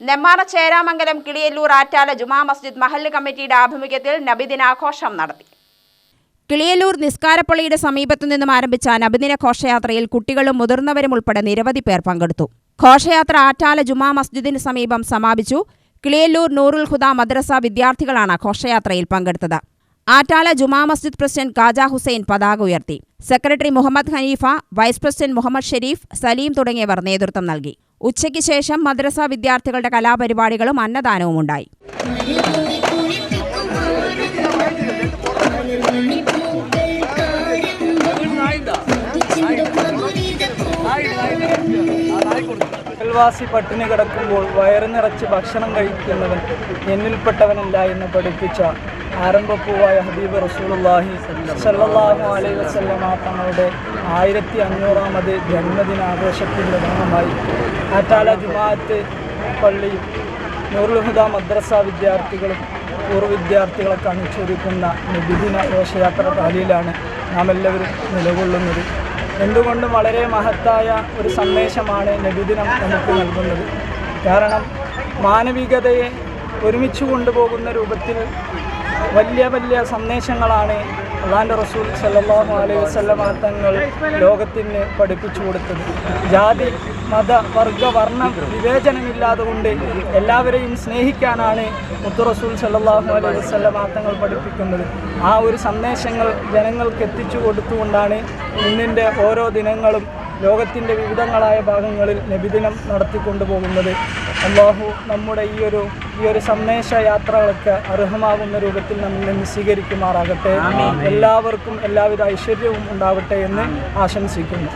നെമ്മാറ ചേരാമംഗലം കിളിയല്ലൂർ ആറ്റാല ജുമാ മസ്ജിദ് മഹല്ല് കമ്മിറ്റിയുടെ ആഭിമുഖ്യത്തിൽ നബിദിനാഘോഷം നടത്തി. കിളിയല്ലൂർ നിസ്കാരപ്പള്ളിയുടെ സമീപത്തു നിന്നും ആരംഭിച്ച നബിദിന ഘോഷയാത്രയിൽ കുട്ടികളും മുതിർന്നവരും ഉൾപ്പെടെ നിരവധി പേർ പങ്കെടുത്തു. ഘോഷയാത്ര ആറ്റാല ജുമാ മസ്ജിദിന് സമീപം സമാപിച്ചു. കിളിയല്ലൂർ നൂറുൽ ഹുദ മദ്രസ വിദ്യാർത്ഥികളാണ് ഘോഷയാത്രയിൽ പങ്കെടുത്തത്. ആറ്റാല ജുമാ മസ്ജിദ് പ്രസിഡന്റ് ഖാജ ഹുസൈൻ പതാക ഉയർത്തി. Secretary Muhammad Hanifa vice president Muhammad Sharif Salim തുടങ്ങിയവർ നേതൃത്വം നൽകി. ഉച്ചയ്ക്ക് ശേഷം മദ്രസ വിദ്യാർത്ഥികളുടെ കലാപരിപാടികളും അന്നദാനവും ഉണ്ടായി. പട്ടിണി കിടക്കുമ്പോൾ വയറ് നിറച്ച് ഭക്ഷണം കഴിക്കുന്നവൻ എന്നിൽപ്പെട്ടവനല്ല എന്ന് പഠിപ്പിച്ച ആരംഭപ്പൂവായ ഹബീബ് റസൂലുള്ളാഹി സല്ലല്ലാഹു അലൈഹി വസല്ലമ തങ്ങളുടെ ആയിരത്തി അഞ്ഞൂറാമത് ജന്മദിനാഘോഷത്തിന്റെ ഭാഗമായി. ആറ്റാല ജുമാഅത്ത് പള്ളിയും നൂറുഹുദ മദ്രസ വിദ്യാർത്ഥികളും പൂർവ വിദ്യാർത്ഥികളൊക്കെ അണിച്ചൊരുക്കുന്ന നിബിദിന ഘോഷയാത്ര റാലിയിലാണ് നാം എല്ലാവരും നിലകൊള്ളുന്നത്. എന്തുകൊണ്ടും വളരെ മഹത്തായ ഒരു സന്ദേശമാണ് നബിദിനം നമുക്ക് നൽകുന്നത്. കാരണം മാനവികതയെ ഒരുമിച്ച് കൊണ്ടുപോകുന്ന രൂപത്തിൽ വലിയ വലിയ സന്ദേശങ്ങളാണ് അള്ളാന്റെ റസൂൽ സല്ലാഹു അലൈഹി വസല്ലമ തങ്ങൾ ലോകത്തിന് പഠിപ്പിച്ചു കൊടുത്തത്. ജാതി മത വർഗ വർണം വിവേചനമില്ലാതെ കൊണ്ട് എല്ലാവരെയും സ്നേഹിക്കാനാണ് മുത്തു റസൂൽ സല്ലാഹു അലൈഹി വസല്ലമ തങ്ങൾ പഠിപ്പിക്കുന്നത്. ആ ഒരു സന്ദേശങ്ങൾ ജനങ്ങൾക്ക് എത്തിച്ചു കൊടുത്തുകൊണ്ടാണ് ഇന്നിന്റെ ഓരോ ദിനങ്ങളും ലോകത്തിന്റെ വിവിധങ്ങളായ ഭാഗങ്ങളിൽ നബിദിനം നടത്തിക്കൊണ്ടുപോകുന്നത് അള്ളാഹു നമ്മുടെ ഈ ഒരു ഈ ഒരു സന്ദേശ യാത്രകളൊക്കെ അർഹമാകുന്ന രൂപത്തിൽ നമ്മൾ സ്വീകരിക്കുമാറാകട്ടെ. എല്ലാവർക്കും എല്ലാവിധ ഐശ്വര്യവും ഉണ്ടാവട്ടെ എന്ന് ആശംസിക്കുന്നു.